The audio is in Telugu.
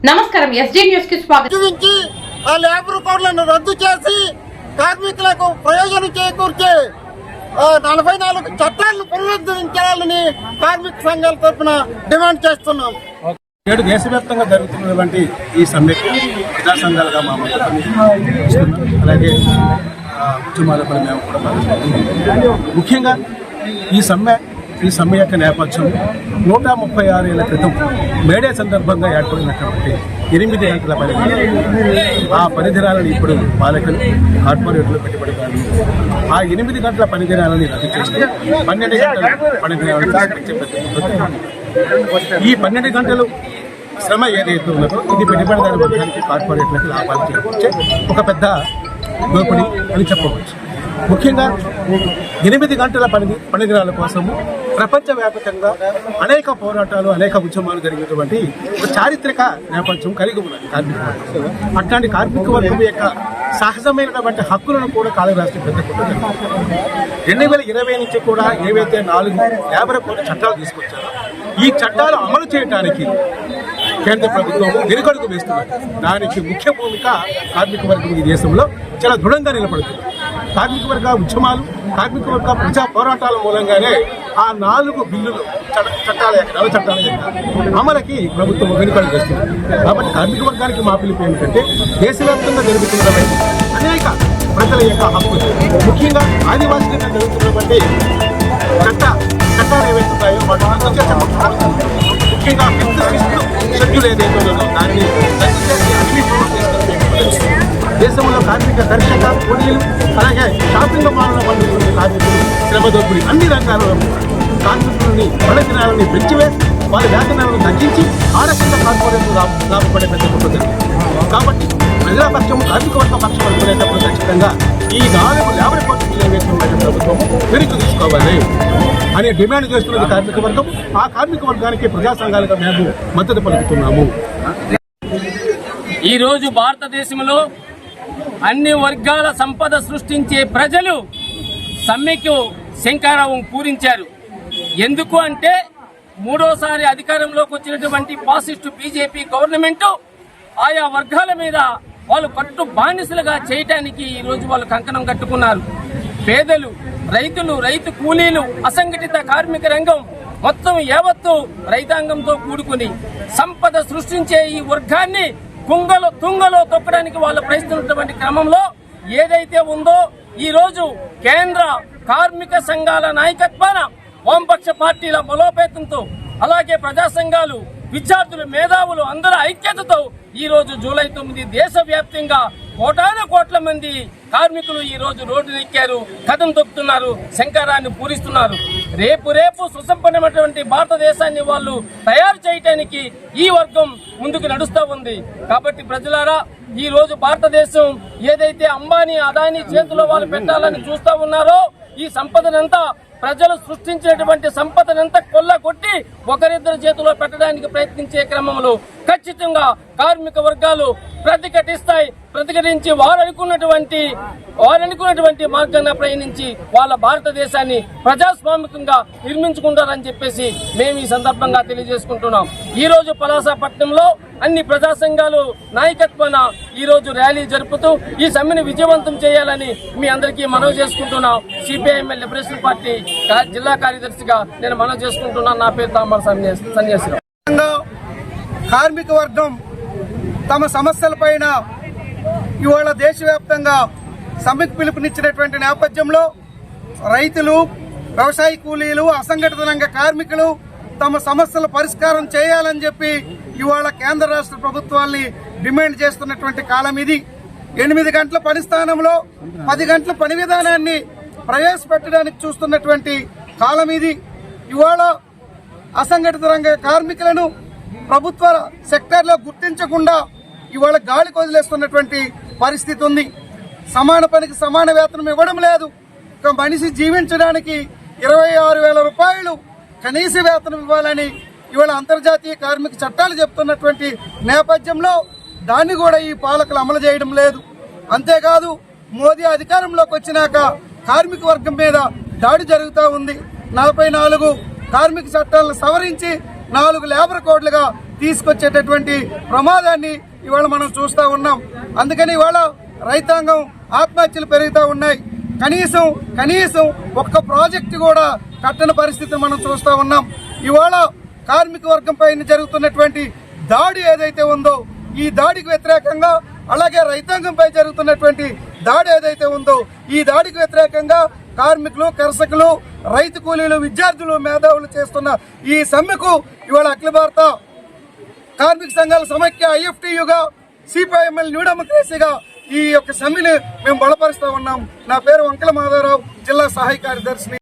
నమస్కారం ఎస్జీ న్యూస్కి స్వాగతం ఆ లేబర్ కోడ్లను రద్దు చేసి కార్మికులకు ప్రయోజనం చేకూర్చే నలభై నాలుగు చట్టాలను పునరుద్ధరించాలని కార్మిక సంఘాల తరఫున డిమాండ్ చేస్తున్నాం నేడు దేశవ్యాప్తంగా జరుగుతున్నటువంటి ఈ సమ్మెకు ప్రజా సంఘాలుగా మా. అలాగే ఆ, ఉద్యమాల పని మేము కూడా. ముఖ్యంగా ఈ సమ్మె ఈ సమ్మె యొక్క నేపథ్యం నూట ముప్పై ఆరు ఏళ్ళ క్రితం మేడే సందర్భంగా ఏర్పడినటువంటి ఎనిమిది ఏకల పని. ఆ పనిదినాలను ఇప్పుడు పాలకులు కార్పొరేట్లు పెట్టుబడిదారులు ఆ ఎనిమిది గంటల పనిదినాలని రద్దు చేసి పన్నెండు గంటల పనిదినాలను ఈ పన్నెండు గంటలు శ్రమ ఏదైతే ఉన్నదో ఇది పెట్టుబడిదారు వర్గానికి కార్పొరేట్లకి లాభాలు చేకూర్చే ఒక పెద్ద దోపిడీ అని చెప్పవచ్చు. ముఖ్యంగా ఎనిమిది గంటల పని పని కోసము ప్రపంచవ్యాప్తంగా అనేక పోరాటాలు అనేక ఉద్యమాలు జరిగినటువంటి ఒక చారిత్రక నేపథ్యం కలిగి ఉన్నది కార్మిక వర్గం అట్లాంటి కార్మిక వర్గం యొక్క సహజమైనటువంటి హక్కులను కూడా కాళరాష్ట్ర పెద్ద రెండు వేల ఇరవై నుంచి కూడా ఏవైతే నాలుగు లేబర్ కోడ్ చట్టాలు తీసుకొచ్చారో ఈ చట్టాలు అమలు చేయడానికి కేంద్ర ప్రభుత్వం వెనుకడుగు వేస్తున్నారు దానికి ముఖ్య భూమిక కార్మిక వర్గం ఈ దేశంలో చాలా దృఢంగా నిలబడుతుంది. కార్మిక వర్గ ఉద్యమాలు కార్మిక వర్గ ప్రజా పోరాటాల మూలంగానే ఆ నాలుగు బిల్లులు చట్టాల నవ చట్టాల అమలకి ప్రభుత్వం వెనుకలు చేస్తుంది కాబట్టి కార్మిక వర్గానికి మా పిలుపు ఏమిటంటే దేశవ్యాప్తంగా జరుగుతున్నటువంటి అనేక ప్రజల యొక్క హక్కులు. ముఖ్యంగా ఆదివాసీలుగా జరుగుతున్నటువంటి చట్ట చట్టాలు ఏవైతే ఉన్నాయో వాటి ముఖ్యంగా ఫిఫ్త్ సిక్స్త్ షెడ్యూల్ ఏదైతే ఉన్నదో దాన్ని దేశంలో కార్మిక దర్శక కూలీలు అలాగే షాపింగ్ పండుగ కార్మికులు శ్రమ అన్ని రంగాల్లో కార్మికులని పడదినాలని పెంచివేసి వాళ్ళ వేతనాలను తగ్గించి ఆరక్షణ రకంగా లాభపడే పెద్ద కుటుంబం కాబట్టి ప్రజాపక్షం కార్మిక వర్గ పక్షం అనుకునేటప్పుడు ఖచ్చితంగా ఈ నాలుగు లేబర్ కోర్టులు ఏవైతే ప్రభుత్వం వెనక్కి తీసుకోవాలి అనే డిమాండ్ చేస్తున్నది కార్మిక వర్గం. ఆ కార్మిక వర్గానికి ప్రజా సంఘాలుగా మేము మద్దతు పలుకుతున్నాము. ఈరోజు భారతదేశంలో అన్ని వర్గాల సంపద సృష్టించే ప్రజలు సమ్మెకు శంకారావం పూరించారు. ఎందుకు అంటే మూడోసారి అధికారంలోకి వచ్చినటువంటి ఫాసిస్టు బీజేపీ గవర్నమెంట్ ఆయా వర్గాల మీద వాళ్ళు కట్టు బానిసలుగా చేయటానికి ఈ రోజు వాళ్ళు కంకణం కట్టుకున్నారు. పేదలు రైతులు రైతు కూలీలు అసంఘటిత కార్మిక రంగం మొత్తం యావత్తు రైతాంగంతో కూడుకుని సంపద సృష్టించే ఈ వర్గాన్ని కుంగలో తుంగలో తొక్కడానికి వాళ్ళు ప్రయత్నిస్తున్నటువంటి క్రమంలో ఏదైతే ఉందో ఈ రోజు కేంద్ర కార్మిక సంఘాల నాయకత్వాన వామపక్ష పార్టీల బలోపేతంతో అలాగే ప్రజా సంఘాలు విద్యార్థులు మేధావులు అందరూ ఐక్యతతో ఈ రోజు జూలై తొమ్మిది దేశవ్యాప్తంగా కోటాన కోట్ల మంది కార్మికులు ఈ రోజు రోడ్డు ఎక్కారు కథం తొక్కుతున్నారు శంకరాన్ని పూరిస్తున్నారు. రేపు రేపు సుసంపన్నమైనటువంటి భారతదేశాన్ని వాళ్ళు తయారు చేయటానికి ఈ వర్గం ముందుకు నడుస్తూ ఉంది. కాబట్టి ప్రజలారా ఈ రోజు భారతదేశం ఏదైతే అంబానీ అదానీ చేతిలో వాళ్ళు పెట్టాలని చూస్తా ఉన్నారో ఈ సంపదనంతా ప్రజలు సృష్టించినటువంటి సంపదనంతా కొల్ల కొట్టి ఒకరిద్దరి చేతిలో పెట్టడానికి ప్రయత్నించే క్రమంలో ఖచ్చితంగా కార్మిక వర్గాలు ప్రతిఘటించి వారు అనుకున్నటువంటి వారు అనుకున్నటువంటి మార్గాన్ని ప్రయాణించి వాళ్ళ భారతదేశాన్ని ప్రజాస్వామికంగా నిర్మించుకుంటారని చెప్పేసి మేము ఈ సందర్భంగా తెలియజేసుకుంటున్నాం. ఈ రోజు పలాసపట్నంలో అన్ని ప్రజా సంఘాలు నాయకత్వాన ఈ రోజు ర్యాలీ జరుపుతూ ఈ సమ్మెను విజయవంతం చేయాలని మీ అందరికీ మనవి చేసుకుంటున్నాం. సిపిఐఎంఎల్ లిబరేషన్ పార్టీ జిల్లా కార్యదర్శిగా నేను మనవి చేసుకుంటున్నాను. నా పేరు తామర సన్యాసి కార్మిక వర్గం తమ సమస్యలపైన ఇవాళ దేశవ్యాప్తంగా సమ్మెకు పిలుపునిచ్చినటువంటి నేపథ్యంలో రైతులు వ్యవసాయ కూలీలు అసంఘటిత రంగ కార్మికులు తమ సమస్యల పరిష్కారం చేయాలని చెప్పి ఇవాళ కేంద్ర రాష్ట్ర ప్రభుత్వాల్ని డిమాండ్ చేస్తున్నటువంటి కాలం ఇది. ఎనిమిది గంటల పని స్థానంలో పది గంటల పని విధానాన్ని ప్రవేశపెట్టడానికి చూస్తున్నటువంటి కాలం ఇది. ఇవాళ అసంఘటిత రంగ కార్మికులను ప్రభుత్వ సెక్టార్లో గుర్తించకుండా ఇవాళ గాలి కొదిలేస్తున్నటువంటి పరిస్థితి ఉంది. సమాన పనికి సమాన వేతనం ఇవ్వడం లేదు. ఒక మనిషి జీవించడానికి ఇరవై ఆరు వేల రూపాయలు కనీస వేతనం ఇవ్వాలని ఇవాళ అంతర్జాతీయ కార్మిక చట్టాలు చెప్తున్నటువంటి నేపథ్యంలో దాన్ని కూడా ఈ పాలకులు అమలు చేయడం లేదు. అంతేకాదు మోదీ అధికారంలోకి వచ్చినాక కార్మిక వర్గం మీద దాడి జరుగుతూ ఉంది. నలభై నాలుగు కార్మిక చట్టాలను సవరించి నాలుగు లేబర్ కోడ్లుగా తీసుకొచ్చేటటువంటి ప్రమాదాన్ని ఇవాళ మనం చూస్తూ ఉన్నాం. అందుకని ఇవాళ రైతాంగం ఆత్మహత్యలు పెరుగుతూ ఉన్నాయి. కనీసం కనీసం ఒక్క ప్రాజెక్టు కూడా కట్టని పరిస్థితి మనం చూస్తూ ఉన్నాం. ఇవాళ కార్మిక వర్గం పైన జరుగుతున్నటువంటి దాడి ఏదైతే ఉందో ఈ దాడికి వ్యతిరేకంగా అలాగే రైతాంగంపై జరుగుతున్నటువంటి దాడి ఏదైతే ఉందో ఈ దాడికి వ్యతిరేకంగా కార్మికులు కర్షకులు రైతు కూలీలు విద్యార్థులు మేధావులు చేస్తున్న ఈ సమ్మెకు ఇవాళ అఖిల భారత కార్మిక సంఘాల సమైక్య ఐఎఫ్టీయుగా సిపిఐఎంఎల్ న్యూ డెమోక్రసీగా ఈ యొక్క సమ్మెని మేము బలపరుస్తా ఉన్నాం. నా పేరు వంకల మాధవరావు జిల్లా సహాయ కార్యదర్శిని.